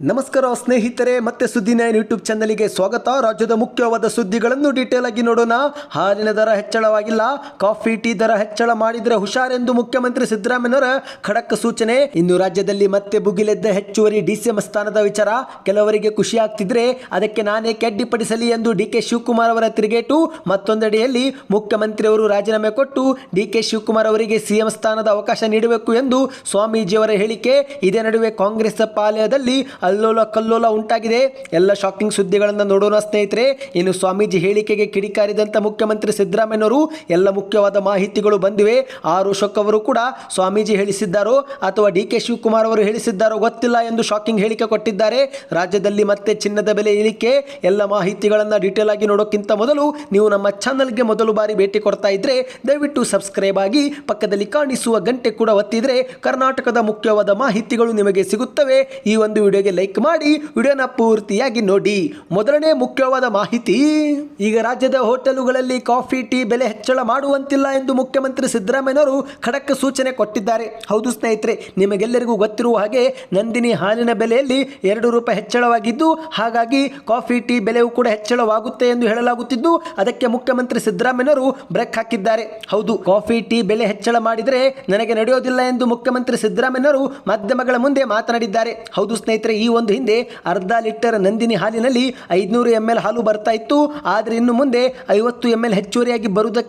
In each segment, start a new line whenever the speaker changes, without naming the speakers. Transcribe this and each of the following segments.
ನಮಸ್ಕಾರ ಸ್ನೇಹಿತರೆ, ಮತ್ತೆ ಸುದ್ದಿ ನೈನ್ ಯೂಟ್ಯೂಬ್ ಚಾನಲ್ಗೆ ಸ್ವಾಗತ. ರಾಜ್ಯದ ಮುಖ್ಯವಾದ ಸುದ್ದಿಗಳನ್ನು ಡೀಟೇಲ್ ಆಗಿ ನೋಡೋಣ. ಹಾಲಿನ ದರ ಹೆಚ್ಚಳವಾಗಿಲ್ಲ. ಕಾಫಿ, ಟೀ ದರ ಹೆಚ್ಚಳ ಮಾಡಿದರೆ ಹುಷಾರೆಂದು ಮುಖ್ಯಮಂತ್ರಿ ಸಿದ್ದರಾಮಯ್ಯನವರ ಖಡಕ್ ಸೂಚನೆ. ಇನ್ನು ರಾಜ್ಯದಲ್ಲಿ ಮತ್ತೆ ಭುಗಿಲೆದ್ದ ಹೆಚ್ಚುವರಿ ಡಿಸಿಎಂ ಸ್ಥಾನದ ವಿಚಾರ. ಕೆಲವರಿಗೆ ಖುಷಿ ಆಗ್ತಿದ್ರೆ ಅದಕ್ಕೆ ನಾನೇ ಕೆಡ್ಡಿಪಡಿಸಲಿ ಎಂದು ಡಿ ಕೆ ಶಿವಕುಮಾರ್ ಅವರ ತಿರುಗೇಟು. ಮತ್ತೊಂದೆಡೆಯಲ್ಲಿ ಮುಖ್ಯಮಂತ್ರಿಯವರು ರಾಜೀನಾಮೆ ಕೊಟ್ಟು ಡಿ ಕೆ ಶಿವಕುಮಾರ್ ಅವರಿಗೆ ಸಿಎಂ ಸ್ಥಾನದ ಅವಕಾಶ ನೀಡಬೇಕು ಎಂದು ಸ್ವಾಮೀಜಿಯವರ ಹೇಳಿಕೆ. ಇದೇ ನಡುವೆ ಕಾಂಗ್ರೆಸ್ ಪಾಳ್ಯದಲ್ಲಿ ಅಲ್ಲೋಲ ಕಲ್ಲೋಲ ಉಂಟಾಗಿದೆ. ಎಲ್ಲ ಶಾಕಿಂಗ್ ಸುದ್ದಿಗಳನ್ನು ನೋಡೋಣ ಸ್ನೇಹಿತರೆ. ಇನ್ನು ಸ್ವಾಮೀಜಿ ಹೇಳಿಕೆಗೆ ಕಿಡಿಕಾರಿದಂಥ ಮುಖ್ಯಮಂತ್ರಿ ಸಿದ್ದರಾಮಯ್ಯನವರು ಎಲ್ಲ ಮುಖ್ಯವಾದ ಮಾಹಿತಿಗಳು ಬಂದಿವೆ. ಆರು ಅವರು ಕೂಡ ಸ್ವಾಮೀಜಿ ಹೇಳಿಸಿದ್ದಾರೋ ಅಥವಾ ಡಿ ಕೆ ಶಿವಕುಮಾರ್ ಅವರು ಹೇಳಿಸಿದ್ದಾರೋ ಗೊತ್ತಿಲ್ಲ ಎಂದು ಶಾಕಿಂಗ್ ಹೇಳಿಕೆ ಕೊಟ್ಟಿದ್ದಾರೆ. ರಾಜ್ಯದಲ್ಲಿ ಮತ್ತೆ ಚಿನ್ನದ ಬೆಲೆ ಇಳಿಕೆ, ಎಲ್ಲ ಮಾಹಿತಿಗಳನ್ನು ಡೀಟೇಲ್ ಆಗಿ ನೋಡೋಕ್ಕಿಂತ ಮೊದಲು ನೀವು ನಮ್ಮ ಚಾನಲ್ಗೆ ಮೊದಲು ಬಾರಿ ಭೇಟಿ ಕೊಡ್ತಾ ಇದ್ರೆ ದಯವಿಟ್ಟು ಸಬ್ಸ್ಕ್ರೈಬ್ ಆಗಿ ಪಕ್ಕದಲ್ಲಿ ಕಾಣಿಸುವ ಗಂಟೆ ಕೂಡ ಒತ್ತಿದ್ರೆ ಕರ್ನಾಟಕದ ಮುಖ್ಯವಾದ ಮಾಹಿತಿಗಳು ನಿಮಗೆ ಸಿಗುತ್ತವೆ. ಈ ಒಂದು ವಿಡಿಯೋಗೆ ಲೈಕ್ ಮಾಡಿ ವಿಡಿಯೋನ ಪೂರ್ತಿಯಾಗಿ ನೋಡಿ. ಮೊದಲನೇ ಮುಖ್ಯವಾದ ಮಾಹಿತಿ, ಈಗ ರಾಜ್ಯದ ಹೋಟೆಲುಗಳಲ್ಲಿ ಕಾಫಿ, ಟೀ ಬೆಲೆ ಹೆಚ್ಚಳ ಮಾಡುವಂತಿಲ್ಲ ಎಂದು ಮುಖ್ಯಮಂತ್ರಿ ಸಿದ್ದರಾಮಯ್ಯನವರು ಖಡಕ್ ಸೂಚನೆ ಕೊಟ್ಟಿದ್ದಾರೆ. ಹೌದು ಸ್ನೇಹಿತರೆ, ನಿಮಗೆಲ್ಲರಿಗೂ ಗೊತ್ತಿರುವ ಹಾಗೆ ನಂದಿನಿ ಹಾಲಿನ ಬೆಲೆಯಲ್ಲಿ ಎರಡು ರೂಪಾಯಿ ಹೆಚ್ಚಳವಾಗಿದ್ದು, ಹಾಗಾಗಿ ಕಾಫಿ, ಟೀ ಬೆಲೆಯೂ ಕೂಡ ಹೆಚ್ಚಳವಾಗುತ್ತೆ ಎಂದು ಹೇಳಲಾಗುತ್ತಿದ್ದು, ಅದಕ್ಕೆ ಮುಖ್ಯಮಂತ್ರಿ ಸಿದ್ದರಾಮಯ್ಯನವರು ಬ್ರೇಕ್ ಹಾಕಿದ್ದಾರೆ. ಹೌದು, ಕಾಫಿ, ಟೀ ಬೆಲೆ ಹೆಚ್ಚಳ ಮಾಡಿದರೆ ನನಗೆ ನಡೆಯೋದಿಲ್ಲ ಎಂದು ಮುಖ್ಯಮಂತ್ರಿ ಸಿದ್ದರಾಮಯ್ಯನವರು ಮಾಧ್ಯಮಗಳ ಮುಂದೆ ಮಾತನಾಡಿದ್ದಾರೆ. ಹೌದು ಸ್ನೇಹಿತರೆ ಒಂದು ಹಿಂದೆ ಅರ್ಧ ಲೀಟರ್ ನಂದಿನಿ ಹಾಲಿನಲ್ಲಿ ಐದುನೂರು ಎಂ ಎಲ್ ಹಾಲು ಬರ್ತಾ ಇತ್ತು. ಆದರೆ ಇನ್ನು ಮುಂದೆ ಐವತ್ತು ಎಂ ಎಲ್ ಹೆಚ್ಚುವರಿಯಾಗಿ ಬರುವುದಕ್ಕೆ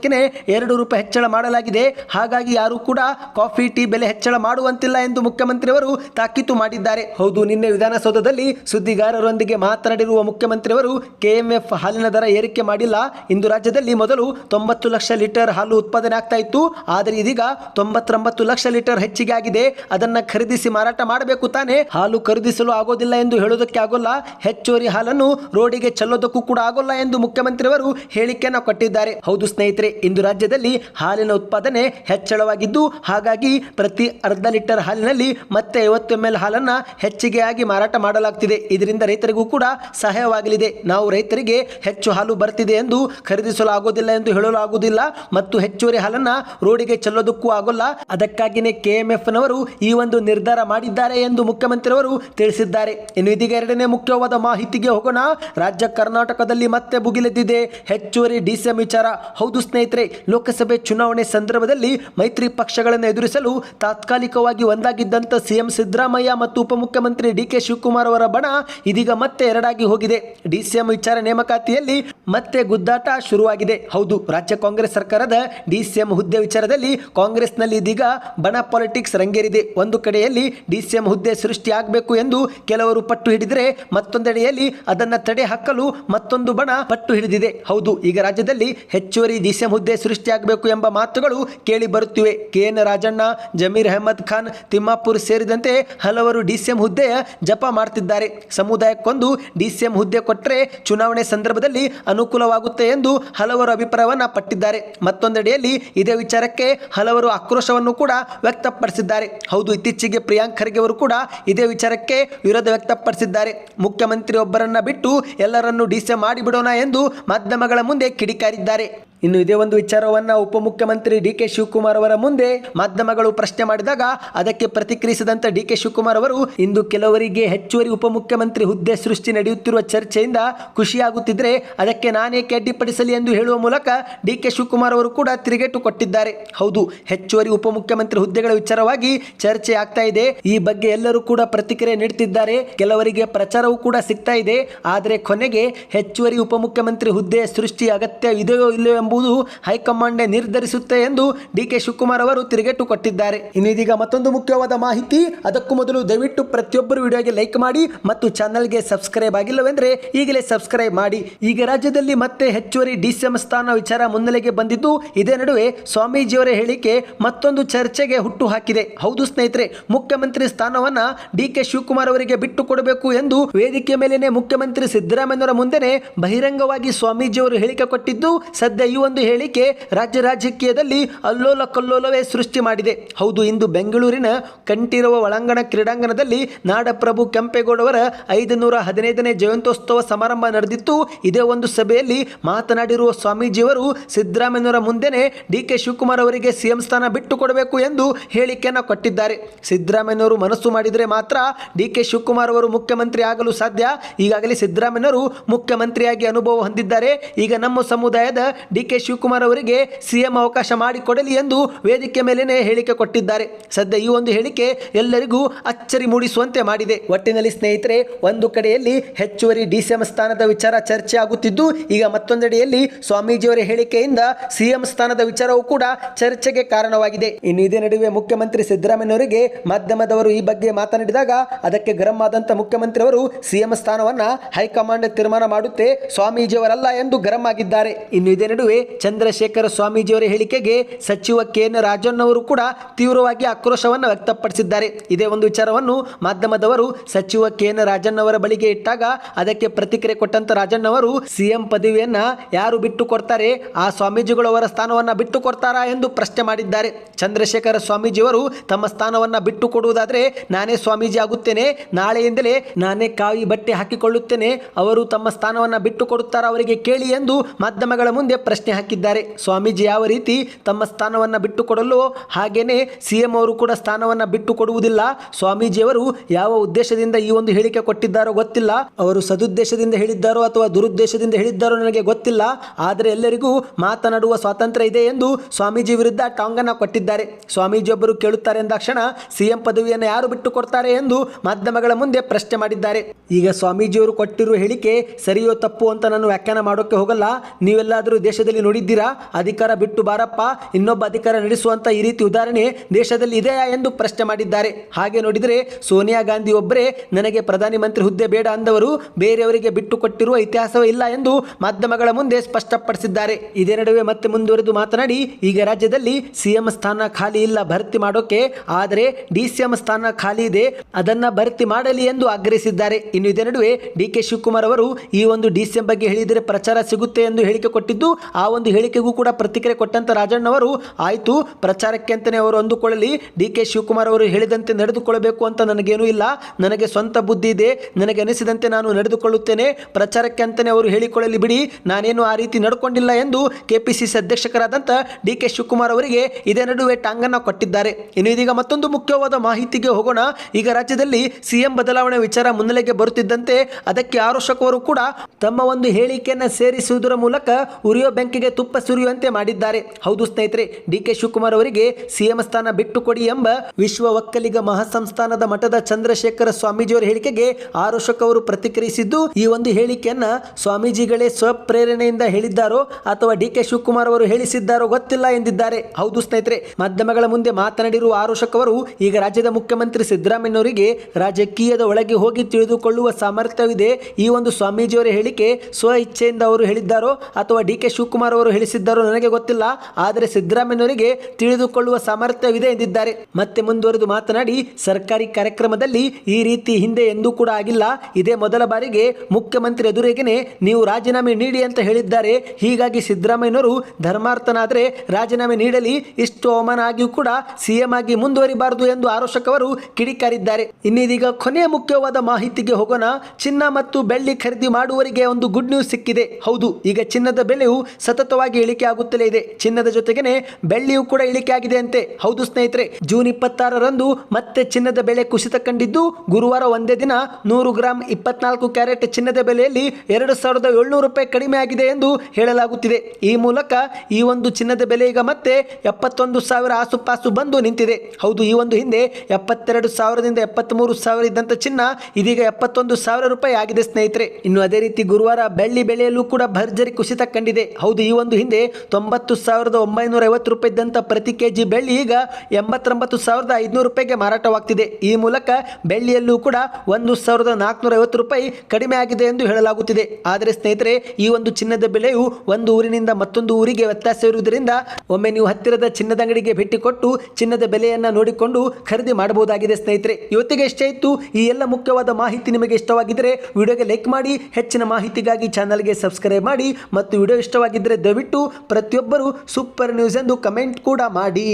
ಎರಡು ರೂಪಾಯಿ ಹೆಚ್ಚಳ ಮಾಡಲಾಗಿದೆ. ಹಾಗಾಗಿ ಯಾರು ಕೂಡ ಕಾಫಿ, ಟೀ ಬೆಲೆ ಹೆಚ್ಚಳ ಮಾಡುವಂತಿಲ್ಲ ಎಂದು ಮುಖ್ಯಮಂತ್ರಿಯವರು ತಾಕೀತು ಮಾಡಿದ್ದಾರೆ. ಹೌದು, ನಿನ್ನೆ ವಿಧಾನಸೌಧದಲ್ಲಿ ಸುದ್ದಿಗಾರರೊಂದಿಗೆ ಮಾತನಾಡಿರುವ ಮುಖ್ಯಮಂತ್ರಿಯವರು ಕೆಎಂಎಫ್ ಹಾಲಿನ ದರ ಏರಿಕೆ ಮಾಡಿಲ್ಲ. ಇಂದು ರಾಜ್ಯದಲ್ಲಿ ಮೊದಲು ತೊಂಬತ್ತು ಲಕ್ಷ ಲೀಟರ್ ಹಾಲು ಉತ್ಪಾದನೆ ಆಗ್ತಾ ಇತ್ತು. ಆದರೆ ಇದೀಗ ತೊಂಬತ್ತೊಂಬತ್ತು ಲಕ್ಷ ಲೀಟರ್ ಹೆಚ್ಚಿಗೆ ಆಗಿದೆ. ಅದನ್ನ ಖರೀದಿಸಿ ಮಾರಾಟ ಮಾಡಬೇಕು ತಾನೇ. ಹಾಲು ಖರೀದಿಸಲು ಆಗೋದಿಲ್ಲ ಎಂದು ಹೇಳೋದಕ್ಕೆ ಆಗೋಲ್ಲ. ಹೆಚ್ಚುವರಿ ಹಾಲನ್ನು ರೋಡಿಗೆ ಚೆಲ್ಲೋದಕ್ಕೂ ಕೂಡ ಆಗೋಲ್ಲ ಎಂದು ಮುಖ್ಯಮಂತ್ರಿಯವರು ಹೇಳಿಕೆಯನ್ನು ಕೊಟ್ಟಿದ್ದಾರೆ. ಹೌದು ಸ್ನೇಹಿತರೆ, ಇಂದು ರಾಜ್ಯದಲ್ಲಿ ಹಾಲಿನ ಉತ್ಪಾದನೆ ಹೆಚ್ಚಳವಾಗಿದ್ದು, ಹಾಗಾಗಿ ಪ್ರತಿ ಅರ್ಧ ಲೀಟರ್ ಹಾಲಿನಲ್ಲಿ ಮತ್ತೆ ಐವತ್ತು ಎಂ ಎಲ್ ಹಾಲನ್ನ ಹೆಚ್ಚಿಗೆಯಾಗಿ ಮಾರಾಟ ಮಾಡಲಾಗ್ತಿದೆ. ಇದರಿಂದ ರೈತರಿಗೂ ಕೂಡ ಸಹಾಯವಾಗಲಿದೆ. ನಾವು ರೈತರಿಗೆ ಹೆಚ್ಚು ಹಾಲು ಬರ್ತಿದೆ ಎಂದು ಖರೀದಿಸಲು ಆಗೋದಿಲ್ಲ ಎಂದು ಹೇಳಲಾಗುವುದಿಲ್ಲ ಮತ್ತು ಹೆಚ್ಚುವರಿ ಹಾಲನ್ನು ರೋಡಿಗೆ ಚೆಲ್ಲೋದಕ್ಕೂ ಆಗೋಲ್ಲ. ಅದಕ್ಕಾಗಿಯೇ ಕೆಎಂಎಫ್ ನವರು ಈ ಒಂದು ನಿರ್ಧಾರ ಮಾಡಿದ್ದಾರೆ ಎಂದು ಮುಖ್ಯಮಂತ್ರಿಯವರು ತಿಳಿಸಿದ್ದಾರೆ. ಇನ್ನು ಇದೀಗ ಎರಡನೇ ಮುಖ್ಯವಾದ ಮಾಹಿತಿಗೆ ಹೋಗೋಣ. ರಾಜ್ಯ ಕರ್ನಾಟಕದಲ್ಲಿ ಮತ್ತೆ ಭುಗಿಲೆದ್ದಿದೆ. ಹೆಚ್ಚುವರಿ ಡಿಸಿಎಂ ವಿಚಾರ. ಹೌದು ಸ್ನೇಹಿತರೆ, ಲೋಕಸಭೆ ಚುನಾವಣೆ ಸಂದರ್ಭದಲ್ಲಿ ಮೈತ್ರಿ ಪಕ್ಷಗಳನ್ನು ಎದುರಿಸಲು ತಾತ್ಕಾಲಿಕವಾಗಿ ಒಂದಾಗಿದ್ದಂಥ ಸಿಎಂ ಸಿದ್ದರಾಮಯ್ಯ ಮತ್ತು ಉಪಮುಖ್ಯಮಂತ್ರಿ ಡಿ ಕೆ ಶಿವಕುಮಾರ್ ಅವರ ಬಣ ಇದೀಗ ಮತ್ತೆ ಎರಡಾಗಿ ಹೋಗಿದೆ. ಡಿಸಿಎಂ ವಿಚಾರ ನೇಮಕಾತಿಯಲ್ಲಿ ಮತ್ತೆ ಗುದ್ದಾಟ ಶುರುವಾಗಿದೆ. ಹೌದು, ರಾಜ್ಯ ಕಾಂಗ್ರೆಸ್ ಸರ್ಕಾರದ ಡಿಸಿಎಂ ಹುದ್ದೆ ವಿಚಾರದಲ್ಲಿ ಕಾಂಗ್ರೆಸ್ನಲ್ಲಿ ಇದೀಗ ಬಣ ಪಾಲಿಟಿಕ್ಸ್ ರಂಗೇರಿದೆ. ಒಂದು ಕಡೆಯಲ್ಲಿ ಡಿಸಿಎಂ ಹುದ್ದೆ ಸೃಷ್ಟಿಯಾಗಬೇಕು ಎಂದು ಕೆಲವರು ಪಟ್ಟು ಹಿಡಿದರೆ ಮತ್ತೊಂದೆಡೆಯಲ್ಲಿ ಅದನ್ನ ತಡೆ ಹಾಕಲು ಮತ್ತೊಂದು ಬಣ ಪಟ್ಟು ಹಿಡಿದಿದೆ. ಹೌದು, ಈಗ ರಾಜ್ಯದಲ್ಲಿ ಹೆಚ್ಚುವರಿ ದಿಸೆ ಹುದ್ದೆ ಸೃಷ್ಟಿಯಾಗಬೇಕು ಎಂಬ ಮಾತುಗಳು ಕೇಳಿ ಬರುತ್ತಿವೆ. ಕೆ. ಎನ್. ರಾಜಣ್ಣ, ಜಮೀರ್ ಅಹಮದ್ ಖಾನ್, ತಿಮ್ಮಾಪುರ್ ಸೇರಿದಂತೆ ಹಲವರು ಡಿಸಿಎಂ ಹುದ್ದೆಯ ಜಪ ಮಾಡ್ತಿದ್ದಾರೆ. ಸಮುದಾಯಕ್ಕೊಂದು ಡಿಸಿಎಂ ಹುದ್ದೆ ಕೊಟ್ಟರೆ ಚುನಾವಣೆ ಸಂದರ್ಭದಲ್ಲಿ ಅನುಕೂಲವಾಗುತ್ತೆ ಎಂದು ಹಲವರು ಅಭಿಪ್ರಾಯವನ್ನು ಪಟ್ಟಿದ್ದಾರೆ. ಮತ್ತೊಂದೆಡೆಯಲ್ಲಿ ಇದೇ ವಿಚಾರಕ್ಕೆ ಹಲವರು ಆಕ್ರೋಶವನ್ನು ಕೂಡ ವ್ಯಕ್ತಪಡಿಸಿದ್ದಾರೆ. ಹೌದು, ಇತ್ತೀಚೆಗೆ ಪ್ರಿಯಾಂಕ್ ಖರ್ಗೆ ಅವರು ಕೂಡ ಇದೇ ವಿಚಾರಕ್ಕೆ ವಿರೋಧ ವ್ಯಕ್ತಪಡಿಸಿದ್ದಾರೆ. ಮುಖ್ಯಮಂತ್ರಿಯೊಬ್ಬರನ್ನ ಬಿಟ್ಟು ಎಲ್ಲರನ್ನು ಡಿಸೆ ಮಾಡಿಬಿಡೋಣ ಎಂದು ಮಾಧ್ಯಮಗಳ ಮುಂದೆ ಕಿಡಿಕಾರಿದ್ದಾರೆ. ಇನ್ನು ಇದೇ ಒಂದು ವಿಚಾರವನ್ನ ಉಪಮುಖ್ಯಮಂತ್ರಿ ಡಿ ಕೆ ಶಿವಕುಮಾರ್ ಅವರ ಮುಂದೆ ಮಾಧ್ಯಮಗಳು ಪ್ರಶ್ನೆ ಮಾಡಿದಾಗ ಅದಕ್ಕೆ ಪ್ರತಿಕ್ರಿಯಿಸಿದಂತ ಡಿ ಕೆ ಶಿವಕುಮಾರ್ ಅವರು, ಇಂದು ಕೆಲವರಿಗೆ ಹೆಚ್ಚುವರಿ ಉಪಮುಖ್ಯಮಂತ್ರಿ ಹುದ್ದೆ ಸೃಷ್ಟಿ ನಡೆಯುತ್ತಿರುವ ಚರ್ಚೆಯಿಂದ ಖುಷಿಯಾಗುತ್ತಿದ್ರೆ ಅದಕ್ಕೆ ನಾನೇ ಅಡ್ಡಿಪಡಿಸಲಿ ಎಂದು ಹೇಳುವ ಮೂಲಕ ಡಿ ಕೆ ಶಿವಕುಮಾರ್ ಅವರು ಕೂಡ ತಿರುಗೇಟು ಕೊಟ್ಟಿದ್ದಾರೆ. ಹೌದು, ಹೆಚ್ಚುವರಿ ಉಪಮುಖ್ಯಮಂತ್ರಿ ಹುದ್ದೆಗಳ ವಿಚಾರವಾಗಿ ಚರ್ಚೆ ಆಗ್ತಾ ಇದೆ. ಈ ಬಗ್ಗೆ ಎಲ್ಲರೂ ಕೂಡ ಪ್ರತಿಕ್ರಿಯೆ ನೀಡುತ್ತಿದ್ದಾರೆ. ಕೆಲವರಿಗೆ ಪ್ರಚಾರವೂ ಕೂಡ ಸಿಗ್ತಾ ಇದೆ. ಆದರೆ ಕೊನೆಗೆ ಹೆಚ್ಚುವರಿ ಉಪಮುಖ್ಯಮಂತ್ರಿ ಹುದ್ದೆ ಸೃಷ್ಟಿ ಅಗತ್ಯ ಇದೆಯೋ ಇಲ್ಲವೋ ಎಂಬುದು ಹೈಕಮಾಂಡ್ ನಿರ್ಧರಿಸುತ್ತೆ ಎಂದು ಡಿ ಕೆ ಶಿವಕುಮಾರ್ ಅವರು ತಿರುಗೇಟು ಕೊಟ್ಟಿದ್ದಾರೆ. ಇದೀಗ ಮತ್ತೊಂದು ಮುಖ್ಯವಾದ ಮಾಹಿತಿ, ಅದಕ್ಕೂ ಮೊದಲು ದಯವಿಟ್ಟು ಪ್ರತಿಯೊಬ್ಬರು ವಿಡಿಯೋಗೆ ಲೈಕ್ ಮಾಡಿ ಮತ್ತು ಚಾನಲ್ಗೆ ಸಬ್ಸ್ಕ್ರೈಬ್ ಆಗಿಲ್ಲವೆಂದರೆ ಈಗಲೇ ಸಬ್ಸ್ಕ್ರೈಬ್ ಮಾಡಿ. ಈಗ ರಾಜ್ಯದಲ್ಲಿ ಮತ್ತೆ ಹೆಚ್ಚುವರಿ ಡಿಸಿಎಂ ಸ್ಥಾನ ವಿಚಾರ ಮುನ್ನೆಲೆಗೆ ಬಂದಿದ್ದು, ಇದೇ ನಡುವೆ ಸ್ವಾಮೀಜಿಯವರ ಹೇಳಿಕೆ ಮತ್ತೊಂದು ಚರ್ಚೆಗೆ ಹುಟ್ಟು ಹಾಕಿದೆ ಹೌದು ಸ್ನೇಹಿತರೆ, ಮುಖ್ಯಮಂತ್ರಿ ಸ್ಥಾನವನ್ನ ಡಿ ಕೆ ಶಿವಕುಮಾರ್ ಅವರಿಗೆ ಬಿಟ್ಟು ಕೊಡಬೇಕು ಎಂದು ವೇದಿಕೆ ಮೇಲೇನೆ ಮುಖ್ಯಮಂತ್ರಿ ಸಿದ್ದರಾಮಯ್ಯನವರ ಮುಂದೆನೆ ಬಹಿರಂಗವಾಗಿ ಸ್ವಾಮೀಜಿಯವರು ಹೇಳಿಕೆ ಕೊಟ್ಟಿದ್ದು, ಸದ್ಯ ಒಂದು ಹೇಳಿಕೆ ರಾಜ್ಯ ರಾಜಕೀಯದಲ್ಲಿ ಅಲ್ಲೋಲ ಕಲ್ಲೋಲವೇ ಸೃಷ್ಟಿ ಮಾಡಿದೆ. ಹೌದು, ಇಂದು ಬೆಂಗಳೂರಿನ ಕಂಠೀರವ ಒಳಾಂಗಣ ಕ್ರೀಡಾಂಗಣದಲ್ಲಿ ನಾಡಪ್ರಭು ಕೆಂಪೇಗೌಡವರ ಐದುನೂರ ಹದಿನೈದನೇ ಜಯಂತ್ಯೋತ್ಸವ ಸಮಾರಂಭ ನಡೆದಿತ್ತು. ಇದೇ ಒಂದು ಸಭೆಯಲ್ಲಿ ಮಾತನಾಡಿರುವ ಸ್ವಾಮೀಜಿಯವರು, ಸಿದ್ದರಾಮಯ್ಯನವರ ಮುಂದೆನೆ ಡಿ ಕೆ ಶಿವಕುಮಾರ್ ಅವರಿಗೆ ಸಿಎಂ ಸ್ಥಾನ ಬಿಟ್ಟು ಕೊಡಬೇಕು ಎಂದು ಹೇಳಿಕೆಯನ್ನು ಕೊಟ್ಟಿದ್ದಾರೆ. ಸಿದ್ದರಾಮಯ್ಯನವರು ಮನಸ್ಸು ಮಾಡಿದರೆ ಮಾತ್ರ ಡಿ ಕೆ ಶಿವಕುಮಾರ್ ಅವರು ಮುಖ್ಯಮಂತ್ರಿ ಆಗಲು ಸಾಧ್ಯ. ಈಗಾಗಲೇ ಸಿದ್ದರಾಮಯ್ಯನವರು ಮುಖ್ಯಮಂತ್ರಿಯಾಗಿ ಅನುಭವ ಹೊಂದಿದ್ದಾರೆ. ಈಗ ನಮ್ಮ ಸಮುದಾಯದ ಡಿ ಕೆ ಶಿವಕುಮಾರ್ ಅವರಿಗೆ ಸಿಎಂ ಅವಕಾಶ ಮಾಡಿಕೊಡಲಿ ಎಂದು ವೇದಿಕೆ ಮೇಲೇನೆ ಹೇಳಿಕೆ ಕೊಟ್ಟಿದ್ದಾರೆ. ಸದ್ಯ ಈ ಒಂದು ಹೇಳಿಕೆ ಎಲ್ಲರಿಗೂ ಅಚ್ಚರಿ ಮೂಡಿಸುವಂತೆ ಮಾಡಿದೆ. ಒಟ್ಟಿನಲ್ಲಿ ಸ್ನೇಹಿತರೆ, ಒಂದು ಕಡೆಯಲ್ಲಿ ಹೆಚ್ಚುವರಿ ಡಿಸಿಎಂ ಸ್ಥಾನದ ವಿಚಾರ ಚರ್ಚೆ ಆಗುತ್ತಿದ್ದು, ಈಗ ಮತ್ತೊಂದೆಡೆಯಲ್ಲಿ ಸ್ವಾಮೀಜಿಯವರ ಹೇಳಿಕೆಯಿಂದ ಸಿಎಂ ಸ್ಥಾನದ ವಿಚಾರವೂ ಕೂಡ ಚರ್ಚೆಗೆ ಕಾರಣವಾಗಿದೆ. ಇನ್ನು ಇದೇ ನಡುವೆ ಮುಖ್ಯಮಂತ್ರಿ ಸಿದ್ದರಾಮಯ್ಯನವರಿಗೆ ಮಾಧ್ಯಮದವರು ಈ ಬಗ್ಗೆ ಮಾತನಾಡಿದಾಗ, ಅದಕ್ಕೆ ಗರಂ ಆದಂತ ಮುಖ್ಯಮಂತ್ರಿ ಅವರು ಸಿಎಂ ಸ್ಥಾನವನ್ನ ಹೈಕಮಾಂಡ್ ತೀರ್ಮಾನ ಮಾಡುತ್ತೆ, ಸ್ವಾಮೀಜಿಯವರಲ್ಲ ಎಂದು ಗರಂ ಆಗಿದ್ದಾರೆ. ಇನ್ನು ಇದೇ ನಡುವೆ ಚಂದ್ರಶೇಖರ ಸ್ವಾಮೀಜಿಯವರ ಹೇಳಿಕೆಗೆ ಸಚಿವ ಕೆ ಎನ್ ರಾಜನ್ ಕೂಡ ತೀವ್ರವಾಗಿ ಆಕ್ರೋಶವನ್ನು ವ್ಯಕ್ತಪಡಿಸಿದ್ದಾರೆ. ಇದೇ ಒಂದು ವಿಚಾರವನ್ನು ಮಾಧ್ಯಮದವರು ಸಚಿವ ಕೆ ಎನ್ ರಾಜನ್ ಬಳಿಗೆ ಇಟ್ಟಾಗ ಅದಕ್ಕೆ ಪ್ರತಿಕ್ರಿಯೆ ಕೊಟ್ಟಂತ ರಾಜಣ್ಣವರು ಸಿಎಂ ಪದವಿಯನ್ನ ಯಾರು ಬಿಟ್ಟು ಕೊಡ್ತಾರೆ? ಆ ಸ್ವಾಮೀಜಿಗಳು ಅವರ ಸ್ಥಾನವನ್ನ ಬಿಟ್ಟು ಕೊಡ್ತಾರಾ ಎಂದು ಪ್ರಶ್ನೆ ಮಾಡಿದ್ದಾರೆ. ಚಂದ್ರಶೇಖರ ಸ್ವಾಮೀಜಿಯವರು ತಮ್ಮ ಸ್ಥಾನವನ್ನ ಬಿಟ್ಟು ಕೊಡುವುದಾದ್ರೆ ನಾನೇ ಸ್ವಾಮೀಜಿ ಆಗುತ್ತೇನೆ. ನಾಳೆಯಿಂದಲೇ ನಾನೇ ಕಾವಿ ಬಟ್ಟೆ ಹಾಕಿಕೊಳ್ಳುತ್ತೇನೆ. ಅವರು ತಮ್ಮ ಸ್ಥಾನವನ್ನ ಬಿಟ್ಟು ಕೊಡುತ್ತಾರಾ ಅವರಿಗೆ ಕೇಳಿ ಎಂದು ಮಾಧ್ಯಮಗಳ ಮುಂದೆ ಪ್ರಶ್ನೆ ಹಾಕಿದ್ದಾರೆ. ಸ್ವಾಮೀಜಿ ಯಾವ ರೀತಿ ತಮ್ಮ ಸ್ಥಾನವನ್ನು ಬಿಟ್ಟು ಕೊಡಲು ಸಿ ಸಿಎಂ ಅವರು ಕೂಡ ಸ್ಥಾನವನ್ನು ಬಿಟ್ಟು ಕೊಡುವುದಿಲ್ಲ ಸ್ವಾಮೀಜಿಯವರು ಯಾವ ಉದ್ದೇಶದಿಂದ ಈ ಒಂದು ಹೇಳಿಕೆ ಕೊಟ್ಟಿದ್ದಾರೋ ಗೊತ್ತಿಲ್ಲ. ಅವರು ಸದುದ್ದೇಶದಿಂದ ಹೇಳಿದ್ದಾರೋ ಅಥವಾ ದುರುದ್ದೇಶದಿಂದ ಹೇಳಿದ್ದಾರೋ ನನಗೆ ಗೊತ್ತಿಲ್ಲ. ಆದರೆ ಎಲ್ಲರಿಗೂ ಮಾತನಾಡುವ ಸ್ವಾತಂತ್ರ್ಯ ಇದೆ ಎಂದು ಸ್ವಾಮೀಜಿ ವಿರುದ್ಧ ಟಾಂಗನ್ನು ಕೊಟ್ಟಿದ್ದಾರೆ. ಸ್ವಾಮೀಜಿಯೊಬ್ಬರು ಕೇಳುತ್ತಾರೆ ಎಂದಾಕ್ಷಣ ಸಿಎಂ ಪದವಿಯನ್ನು ಯಾರು ಬಿಟ್ಟು ಕೊಡ್ತಾರೆ ಎಂದು ಮಾಧ್ಯಮಗಳ ಮುಂದೆ ಪ್ರಶ್ನೆ ಮಾಡಿದ್ದಾರೆ. ಈಗ ಸ್ವಾಮೀಜಿಯವರು ಕೊಟ್ಟಿರುವ ಹೇಳಿಕೆ ಸರಿಯೋ ತಪ್ಪು ಅಂತ ನಾನು ವ್ಯಾಖ್ಯಾನ ಮಾಡೋಕೆ ಹೋಗಲ್ಲ. ನೀವೆಲ್ಲಾದರೂ ದೇಶದಲ್ಲಿ ನೋಡಿದ್ದೀರಾ? ಅಧಿಕಾರ ಬಿಟ್ಟು ಬಾರಪ್ಪ. ಇನ್ನೊಬ್ಬ ಅಧಿಕಾರ ನಡೆಸುವಂಥ ಈ ರೀತಿ ಉದಾಹರಣೆ ದೇಶದಲ್ಲಿ ಇದೆಯಾ ಎಂದು ಪ್ರಶ್ನೆ ಮಾಡಿದ್ದಾರೆ. ಹಾಗೆ ನೋಡಿದರೆ ಸೋನಿಯಾ ಗಾಂಧಿ ಒಬ್ಬರೇ ನನಗೆ ಪ್ರಧಾನಿ ಮಂತ್ರಿ ಹುದ್ದೆ ಬೇಡ ಅಂದವರು ಬೇರೆಯವರಿಗೆ ಬಿಟ್ಟು ಕೊಟ್ಟಿರುವ ಇತಿಹಾಸವೇ ಇಲ್ಲ ಎಂದು ಮಾಧ್ಯಮಗಳ ಮುಂದೆ ಸ್ಪಷ್ಟಪಡಿಸಿದ್ದಾರೆ. ಇದೇ ನಡುವೆ ಮತ್ತೆ ಮುಂದುವರೆದು ಮಾತನಾಡಿ, ಈಗ ರಾಜ್ಯದಲ್ಲಿ ಸಿಎಂ ಸ್ಥಾನ ಖಾಲಿ ಇಲ್ಲ, ಭರ್ತಿ ಮಾಡೋಕೆ. ಆದರೆ ಡಿಸಿಎಂ ಸ್ಥಾನ ಖಾಲಿ ಇದೆ, ಅದನ್ನ ಭರ್ತಿ ಮಾಡಲಿ ಎಂದು ಆಗ್ರಹಿಸಿದ್ದಾರೆ. ಇನ್ನು ಇದೇ ನಡುವೆ ಡಿ ಕೆ ಶಿವಕುಮಾರ್ ಅವರು ಈ ಒಂದು ಡಿಸಿಎಂ ಬಗ್ಗೆ ಹೇಳಿದರೆ ಪ್ರಚಾರ ಸಿಗುತ್ತೆ ಎಂದು ಹೇಳಿಕೆ ಕೊಟ್ಟಿದ್ದು, ಆ ಒಂದು ಹೇಳಿಕೆಗೂ ಕೂಡ ಪ್ರತಿಕ್ರಿಯೆ ಕೊಟ್ಟಂತ ರಾಜಣ್ಣವರು, ಆಯಿತು, ಪ್ರಚಾರಕ್ಕೆ ಅಂತಲೇ ಅವರು ಅಂದುಕೊಳ್ಳಲಿ. ಡಿ ಕೆ ಶಿವಕುಮಾರ್ ಅವರು ಹೇಳಿದಂತೆ ನಡೆದುಕೊಳ್ಳಬೇಕು ಅಂತ ನನಗೇನೂ ಇಲ್ಲ. ನನಗೆ ಸ್ವಂತ ಬುದ್ಧಿ ಇದೆ. ನನಗೆ ಅನಿಸಿದಂತೆ ನಾನು ನಡೆದುಕೊಳ್ಳುತ್ತೇನೆ. ಪ್ರಚಾರಕ್ಕೆ ಅಂತಲೇ ಅವರು ಹೇಳಿಕೊಳ್ಳಲಿ ಬಿಡಿ. ನಾನೇನು ಆ ರೀತಿ ನಡ್ಕೊಂಡಿಲ್ಲ ಎಂದು ಕೆಪಿಸಿಸಿ ಅಧ್ಯಕ್ಷಕರಾದಂಥ ಡಿ ಕೆ ಶಿವಕುಮಾರ್ ಅವರಿಗೆ ಇದೇ ನಡುವೆ ಟಾಂಗನ್ನು ಕೊಟ್ಟಿದ್ದಾರೆ. ಇನ್ನು ಇದೀಗ ಮತ್ತೊಂದು ಮುಖ್ಯವಾದ ಮಾಹಿತಿಗೆ ಹೋಗೋಣ. ಈಗ ರಾಜ್ಯದಲ್ಲಿ ಸಿಎಂ ಬದಲಾವಣೆ ವಿಚಾರ ಮುನ್ನೆಲೆಗೆ ಬರುತ್ತಿದ್ದಂತೆ, ಅದಕ್ಕೆ ಆರೋಷಕರು ಕೂಡ ತಮ್ಮ ಒಂದು ಹೇಳಿಕೆಯನ್ನು ಸೇರಿಸುವುದರ ಮೂಲಕ ಉರಿಯೋ ಬೆಂಕಿಗೆ ತುಪ್ಪ ಸುರಿಯುವಂತೆ ಮಾಡಿದ್ದಾರೆ. ಹೌದು ಸ್ನೇಹಿತರೆ, ಡಿ ಕೆ ಶಿವಕುಮಾರ್ ಅವರಿಗೆ ಸಿಎಂ ಸ್ಥಾನ ಬಿಟ್ಟು ಕೊಡಿ ಎಂಬ ವಿಶ್ವ ಒಕ್ಕಲಿಗ ಮಹಾಸಂಸ್ಥಾನದ ಮಠದ ಚಂದ್ರಶೇಖರ ಸ್ವಾಮೀಜಿಯವರ ಹೇಳಿಕೆಗೆ ಆರೋಷಕ್ ಅವರು ಪ್ರತಿಕ್ರಿಯಿಸಿದ್ದು, ಈ ಒಂದು ಹೇಳಿಕೆಯನ್ನ ಸ್ವಾಮೀಜಿಗಳೇ ಸ್ವಪ್ರೇರಣೆಯಿಂದ ಹೇಳಿದ್ದಾರೋ ಅಥವಾ ಡಿ ಕೆ ಶಿವಕುಮಾರ್ ಅವರು ಹೇಳಿಸಿದ್ದಾರೋ ಗೊತ್ತಿಲ್ಲ ಎಂದಿದ್ದಾರೆ. ಹೌದು ಸ್ನೇಹಿತರೆ, ಮಾಧ್ಯಮಗಳ ಮುಂದೆ ಮಾತನಾಡಿರುವ ಆರೋಷಕ್ ಅವರು, ಈಗ ರಾಜ್ಯದ ಮುಖ್ಯಮಂತ್ರಿ ಸಿದ್ದರಾಮಯ್ಯನವರಿಗೆ ರಾಜಕೀಯದ ಒಳಗೆ ಹೋಗಿ ತಿಳಿದುಕೊಳ್ಳುವ ಸಾಮರ್ಥ್ಯವಿದೆ. ಈ ಒಂದು ಸ್ವಾಮೀಜಿಯವರ ಹೇಳಿಕೆ ಸ್ವ ಇಚ್ಛೆಯಿಂದ ಅವರು ಹೇಳಿದ್ದಾರೋ ಅಥವಾ ಡಿ ಕೆ ಶಿವಕುಮಾರ್ ಅವರು ಹೇಳಿಸಿದ್ದರು, ನನಗೆ ಗೊತ್ತಿಲ್ಲ. ಆದರೆ ಸಿದ್ದರಾಮಯ್ಯನವರಿಗೆ ತಿಳಿದುಕೊಳ್ಳುವ ಸಾಮರ್ಥ್ಯವಿದೆ ಎಂದಿದ್ದಾರೆ. ಮತ್ತೆ ಮುಂದುವರೆದು ಮಾತನಾಡಿ, ಸರ್ಕಾರಿ ಕಾರ್ಯಕ್ರಮದಲ್ಲಿ ಈ ರೀತಿ ಹಿಂದೆ ಎಂದೂ ಕೂಡ ಆಗಿಲ್ಲ. ಇದೇ ಮೊದಲ ಬಾರಿಗೆ ಮುಖ್ಯಮಂತ್ರಿ ಎದುರಿಗೇನೆ ನೀವು ರಾಜೀನಾಮೆ ನೀಡಿ ಅಂತ ಹೇಳಿದ್ದಾರೆ. ಹೀಗಾಗಿ ಸಿದ್ದರಾಮಯ್ಯನವರು ಧರ್ಮಾರ್ಥನಾದರೆ ರಾಜೀನಾಮೆ ನೀಡಲಿ. ಇಷ್ಟು ಅವಮಾನ ಆಗಿಯೂ ಕೂಡ ಸಿಎಂ ಆಗಿ ಮುಂದುವರಿಬಾರದು ಎಂದು ಆರೋಷಕವರು ಕಿಡಿಕಾರಿದ್ದಾರೆ. ಇನ್ನಿದೀಗ ಕೊನೆಯ ಮುಖ್ಯವಾದ ಮಾಹಿತಿಗೆ ಹೋಗೋಣ. ಚಿನ್ನ ಮತ್ತು ಬೆಳ್ಳಿ ಖರೀದಿ ಮಾಡುವವರಿಗೆ ಒಂದು ಗುಡ್ ನ್ಯೂಸ್ ಸಿಕ್ಕಿದೆ. ಹೌದು, ಈಗ ಚಿನ್ನದ ಬೆಲೆಯು ಸತತವಾಗಿ ಇಳಿಕೆ ಆಗುತ್ತಲೇ ಇದೆ. ಚಿನ್ನದ ಜೊತೆಗೇನೆ ಬೆಳ್ಳಿಯೂ ಕೂಡ ಇಳಿಕೆ ಆಗಿದೆ ಅಂತೆ. ಹೌದು ಸ್ನೇಹಿತರೆ, ಜೂನ್ ಇಪ್ಪತ್ತಾರರಂದು ಮತ್ತೆ ಚಿನ್ನದ ಬೆಲೆ ಕುಸಿತ ಕಂಡಿದ್ದು ಗುರುವಾರ ಒಂದೇ ದಿನ ನೂರು ಗ್ರಾಂ ಇಪ್ಪತ್ನಾಲ್ಕು ಕ್ಯಾರೆಟ್ ಚಿನ್ನದ ಬೆಲೆಯಲ್ಲಿ ಎರಡು ಸಾವಿರದ ಏಳ್ನೂರು ರೂಪಾಯಿ ಕಡಿಮೆ ಆಗಿದೆ ಎಂದು ಹೇಳಲಾಗುತ್ತಿದೆ. ಈ ಮೂಲಕ ಈ ಒಂದು ಚಿನ್ನದ ಬೆಲೆ ಈಗ ಮತ್ತೆ ಎಪ್ಪತ್ತೊಂದು ಸಾವಿರ ಆಸುಪಾಸು ಬಂದು ನಿಂತಿದೆ. ಹೌದು, ಈ ಒಂದು ಹಿಂದೆ ಎಪ್ಪತ್ತೆರಡು ಸಾವಿರದಿಂದ ಎಪ್ಪತ್ತ್ಮೂರು ಸಾವಿರ ಇದ್ದಂಥ ಚಿನ್ನ ಇದೀಗ ಎಪ್ಪತ್ತೊಂದು ಸಾವಿರ ರೂಪಾಯಿ ಆಗಿದೆ ಸ್ನೇಹಿತರೆ. ಇನ್ನು ಅದೇ ರೀತಿ ಗುರುವಾರ ಬೆಳ್ಳಿ ಬೆಲೆಯಲ್ಲೂ ಕೂಡ ಭರ್ಜರಿ ಕುಸಿತ ಕಂಡಿದೆ. ಹೌದು ಈ ಒಂದು ಹಿಂದೆ ತೊಂಬತ್ತು ಸಾವಿರದ ಒಂಬೈನೂರ ಐವತ್ತು ರೂಪಾಯಿ ಇದ್ದಂಥ ಪ್ರತಿ ಕೆಜಿ ಬೆಳ್ಳಿ ಈಗ ಎಂಬತ್ತೊಂಬತ್ತು ಸಾವಿರದ ಐದುನೂರು ರೂಪಾಯಿಗೆ ಮಾರಾಟವಾಗ್ತಿದೆ. ಈ ಮೂಲಕ ಬೆಳ್ಳಿಯಲ್ಲೂ ಕೂಡ ಒಂದು ಸಾವಿರದ ನಾಲ್ಕುನೂರ ಐವತ್ತು ರೂಪಾಯಿ ಕಡಿಮೆ ಆಗಿದೆ ಎಂದು ಹೇಳಲಾಗುತ್ತಿದೆ. ಆದರೆ ಸ್ನೇಹಿತರೆ, ಈ ಒಂದು ಚಿನ್ನದ ಬೆಲೆಯು ಒಂದು ಊರಿನಿಂದ ಮತ್ತೊಂದು ಊರಿಗೆ ವ್ಯತ್ಯಾಸವಿರುವುದರಿಂದ ಒಮ್ಮೆ ನೀವು ಹತ್ತಿರದ ಚಿನ್ನದ ಅಂಗಡಿಗೆ ಭೇಟಿ ಕೊಟ್ಟು ಚಿನ್ನದ ಬೆಲೆಯನ್ನು ನೋಡಿಕೊಂಡು ಖರೀದಿ ಮಾಡಬಹುದಾಗಿದೆ ಸ್ನೇಹಿತರೆ. ಇವತ್ತಿಗೆ ಎಷ್ಟೇ ಇತ್ತು. ಈ ಎಲ್ಲ ಮುಖ್ಯವಾದ ಮಾಹಿತಿ ನಿಮಗೆ ಇಷ್ಟವಾಗಿದ್ದರೆ ವಿಡಿಯೋಗೆ ಲೈಕ್ ಮಾಡಿ, ಹೆಚ್ಚಿನ ಮಾಹಿತಿಗಾಗಿ ಚಾನಲ್ಗೆ ಸಬ್ಸ್ಕ್ರೈಬ್ ಮಾಡಿ ಮತ್ತು ವಿಡಿಯೋ ಇಷ್ಟವಾಗಿದ್ದರೆ ಆಗಿದ್ದರೆ ದಯವಿಟ್ಟು ಪ್ರತಿಯೊಬ್ಬರು ಸೂಪರ್ ನ್ಯೂಸ್ ಎಂದು ಕಮೆಂಟ್ ಕೂಡ ಮಾಡಿ.